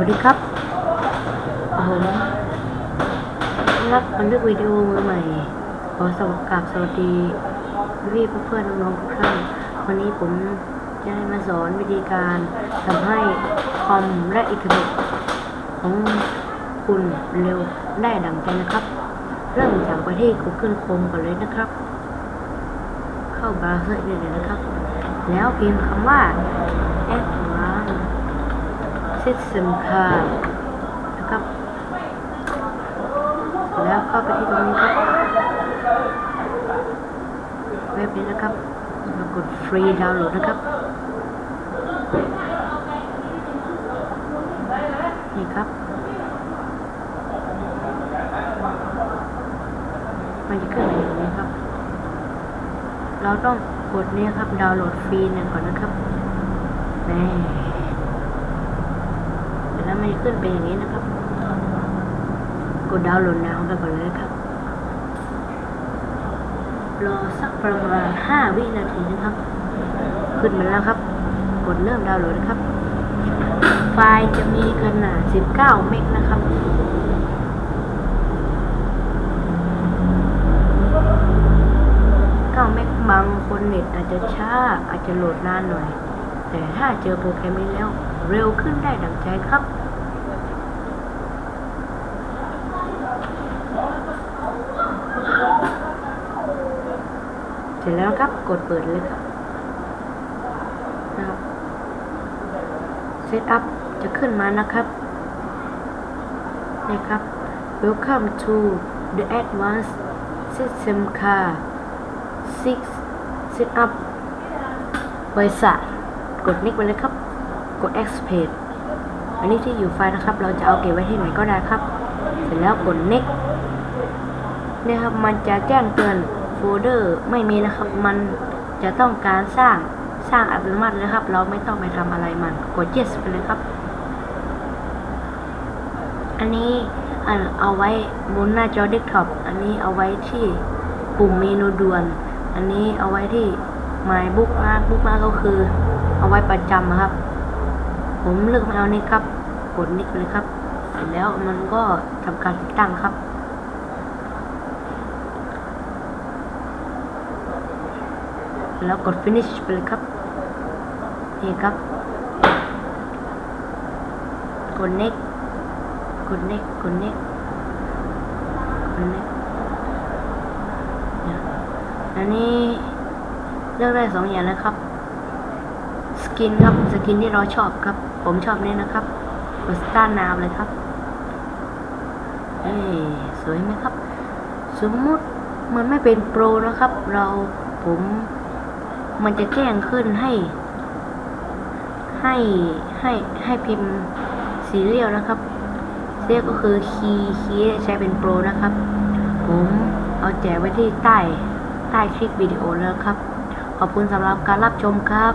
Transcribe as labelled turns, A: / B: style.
A: วัสดีครับผมรับบันทึกวิดีโอมือใหม่ ขอสวัสดีสวัสดีพี่เพื่อนน้องๆทุกท่านวันนี้ผมจะได้มาสอนวิธีการทำให้คอมและอินเทอร์เน็ตของคุณเร็วได้ดังใจนะครับ เริ่มจากไปที่ Google Chrome ก่อนเลยนะครับ เข้าบราวเซอร์เลยนะครับ แล้วพิมพ์คำว่า s System Card นะครับแล้วเข้าไปที่ตรงนี้ครับเว็บนี้นะครับแล้วกดฟรีดาวน์โหลดนะครับ นี่ครับมันจะขึ้นมาอย่างนี้ครับ เราต้องกดนี้ครับดาวน์โหลดฟรีเนี่ยก่อนนะครับนี่ มันจะขึ้นเป็นอย่างนี้นะครับ กดดาวน์โหลดนะไปก่อนเลยครับ รอสักประมาณ 5 วินาทีนะครับ ขึ้นมาแล้วครับ กดเริ่มดาวน์โหลดนะครับ ไฟล์จะมีขนาด 19 เมกนะครับ9เมกบางคนเน็ตอาจจะช้าอาจจะโหลดนานหน่อย แต่ถ้าเจอโปรแกรมนี้แล้ว เร็วขึ้นได้ดังใจครับ สร็จแล้วครับ กดเปิดเลยครับนะครับเซตอัพจะขึ้นมานะครับนี่ครับ Welcome to the Advanced System Car 6 Setup บริษัทกดนิกไปเลยครับ กด Export อันนี้ที่อยู่ไฟล์นะครับ เราจะเอาเก็บไว้ที่ไหนก็ได้ครับ เสร็จแล้วกด next นี่ยครับ มันจะแจ้งเตือน โฟลเดอร์ไม่มีนะครับ มันจะต้องการสร้างสร้างอัตโนมัติเลยครับ เราไม่ต้องไปทำอะไรมัน กด yes ไปเลยครับ อันนี้อันเอาไว้บนหน้าจอเดสก์ท็อป อันนี้เอาไว้ที่ปุ่มเมนูด่วน อันนี้เอาไว้ที่ My Bookmark Bookmark ก็คือ เอาไว้ประจำอะครับ ผมเลือกไม่เอานี่ครับ กดนิกเลยครับ เสร็จแล้วมันก็ทำการติดตั้งครับ แล้วกด finish ไปเลยครับ นี่ครับ กด next กด next กด next กด next เนี่ยอันนี้เลือกได้สองอย่างนะครับ สกินครับ สกินที่เราชอบครับ ผมชอบนี่นะครับกดสตาร์นามเลยครับ เอ้ยสวยไหมครับ สมมุติมันไม่เป็นโปรนะครับ เราผม มันจะแจ้งขึ้นให้ ให้ให้ให้พิมพ์ซีเรียลนะครับซีเรียกก็คือคีย์คีย์ใช้เป็นโปรนะครับ ผมเอาแจกไว้ที่ใต้ใต้คลิปวิดีโอแล้วครับ ขอบคุณสำหรับการรับชมครับ